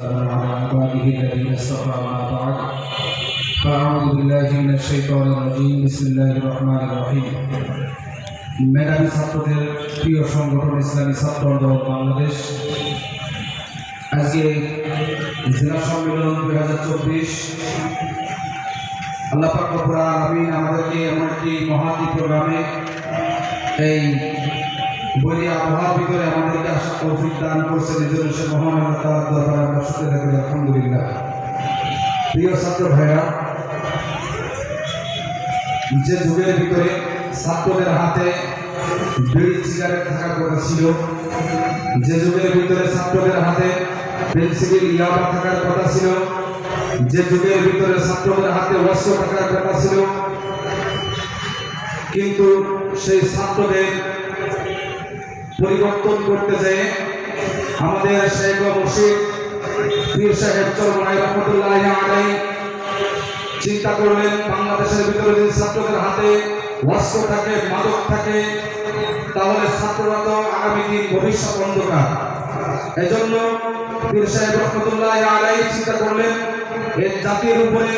وعلى عباده الذين اصطفى ما بعد فأعوذ بالله من الشيطان الرجيم بسم الله الرحمن الرحيم মেধাবী ছাত্রদের প্রিয় সংগঠন ইসলামী ছাত্র আন্দোলন বাংলাদেশ আজকে জেলা সম্মেলন দুই হাজার চব্বিশ আল্লাহ পাক রব্বুল আলামিন আমাদেরকে এমন একটি মহাতি প্রোগ্রামে এই বলি আবহাওয়ার ভিতরে আমাদেরকে তৌফিক দান করছেন এই জন্য সে মহান থাকি আলহামদুলিল্লাহ। প্রিয় ছাত্র ভাইরা, যে যুগের ভিতরে ছাত্রদের হাতে বিড়ি, সিগারেট থাকার কথা ছিল, যে যুগের ভিতরে ছাত্রদের হাতে পেন্সিল ইয়াবা থাকার কথা ছিল, যে যুগের ভিতরে ছাত্রদের হাতে অস্ত্র থাকার কথা ছিল, কিন্তু সেই ছাত্রদের পরিবর্তন করতে যেয়ে আমাদের শেখ মুর্শিদ, পীর সাহেব চরমাই রহমতুল্লাহ আলাই চিন্তা করলেন বাংলাদেশের ভিতরে যদি ছাত্রদের হাতে অস্ত্র থাকে, মাদক থাকে, তাহলে ছাত্ররা তো আগামী দিন ভবিষ্যৎ অন্ধকার। এজন্য পীর সাহেব রহমতুল্লাহ আলাই চিন্তা করলেন এই জাতির উপরে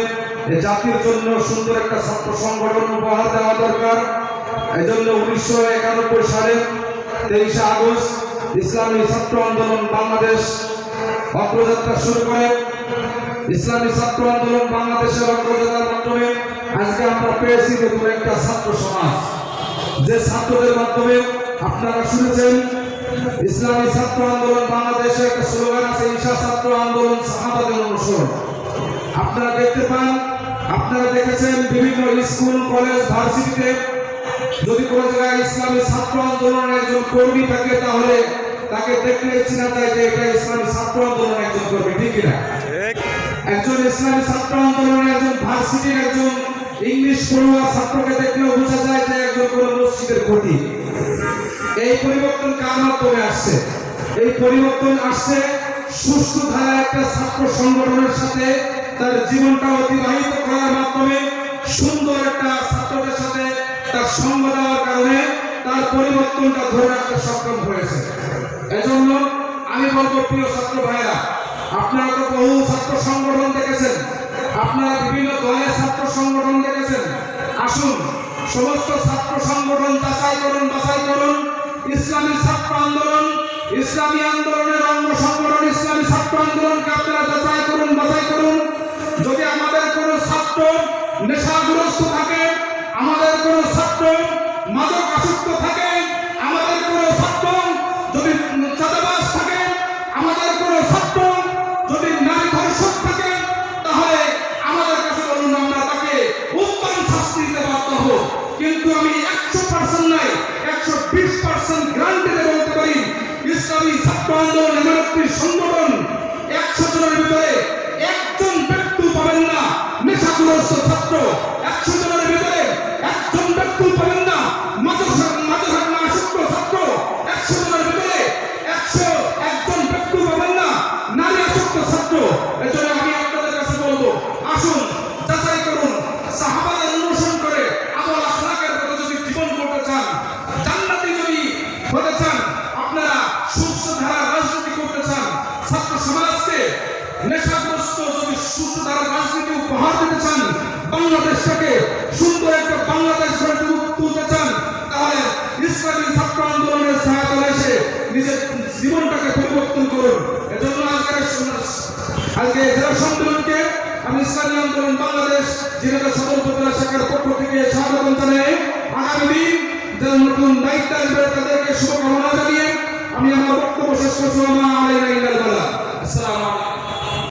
জাতির জন্য সুন্দর একটা ছাত্র সংগঠন উপহার দেওয়া দরকার। এজন্য উনিশশো একানব্বই সালে তেইশে আগস্ট ইসলামী ছাত্র আন্দোলন বাংলাদেশ অগ্রযাত্রা শুরু করে। ইসলামী ছাত্র আন্দোলন বাংলাদেশের অগ্রযাত্রার মাধ্যমে আজকে আমরা পেয়েছি নতুন একটা ছাত্র সমাজ। যে ছাত্রদের মাধ্যমে আপনারা শুনেছেন, ইসলামী ছাত্র আন্দোলন বাংলাদেশে একটা স্লোগান আছে, ঈশা ছাত্র আন্দোলন সাহাবাদের অনুসরণ। আপনারা দেখতে পান, আপনারা দেখেছেন বিভিন্ন স্কুল, কলেজ, ভার্সিটিতে যদি কোনো জায়গায় ইসলামী ছাত্র আন্দোলনের একজন কর্মী থাকে, তাহলে তাকে দেখলে চিনা যায় যে এটা ইসলামী ছাত্র আন্দোলনের একজন কর্মী, ঠিক কিনা? একজন ইসলামী ছাত্র আন্দোলনের একজন ভার্সিটির একজন ইংলিশ পড়ুয়া ছাত্রকে দেখলেও বোঝা যায় যে একজন কোন মসজিদের ক্ষতি। এই পরিবর্তন কার মাধ্যমে আসছে? এই পরিবর্তন আসছে সুষ্ঠু ধারায় একটা ছাত্র সংগঠনের সাথে তার জীবনটা অতিবাহিত করার মাধ্যমে সুন্দর একটা ছাত্রদের সাথে তার সঙ্গ দেওয়ার কারণে তার পরিবর্তনটা ধরে রাখতে সক্ষম হয়েছে। এজন্য আমি বলব, প্রিয় ছাত্র ভাইরা আপনারা তো বহু ছাত্র সংগঠন দেখেছেন, আপনারা বিভিন্ন দলের ছাত্র সংগঠন দেখেছেন। আসুন, সমস্ত ছাত্র সংগঠন যাচাই করুন, বাছাই করুন। ইসলামী ছাত্র আন্দোলন, ইসলামী আন্দোলনের অঙ্গ সংগঠন, ইসলামী ছাত্র আন্দোলনকে আপনারা যাচাই করুন, বাছাই করুন। যদি আমাদের কোনো ছাত্র নেশাগ্রস্ত থাকে আমাদের কোনো ছাত্র মাদক আসক্ত থাকে, আমাদের কোনো ছাত্র যদি চাঁদাবাজ থাকে, আমাদের কোনো ছাত্র যদি নারী ধর্ষক থাকে, তাহলে আমাদের কাছে বলুন আমরা তাকে উত্তম শাস্তি দিতে বাধ্য হব। কিন্তু আমি একশো পার্সেন্ট নাই একশো বিশ পার্সেন্ট গ্রান্টিতে বলতে পারি, ইসলামী ছাত্র আন্দোলন এমন একটি সংগঠন একশো জনের ভিতরে একজন ব্যক্তি পাবেন না, নেশাগ্রস্ত নেশাগ্রস্ত যদি সুস্থ ধারা রাজনীতি উপহার দিতে চান, বাংলাদেশটাকে সুন্দর একটা বাংলাদেশ তুলতে চান, তাহলে ইসলামী ছাত্র আন্দোলনের সহায়তা এসে নিজের জীবনটাকে পরিবর্তন করুন। এজন্য আজকের আজকে জেলা সম্মেলনকে আমি ইসলামী আন্দোলন বাংলাদেশ জেলা সদর উপজেলা শাখার পক্ষ থেকে স্বাগত জানাই। আগামী দিন যারা নতুন দায়িত্ব আসবে তাদেরকে শুভকামনা জানিয়ে আমি আমার বক্তব্য শেষ করছি।